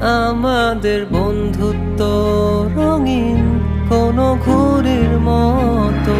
আমাদের বন্ধুত্ব রঙিন কোনো ঘুরির মতো।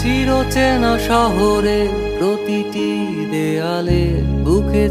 চিরচেনা শহরে প্রতিটি দেয়ালে বুকে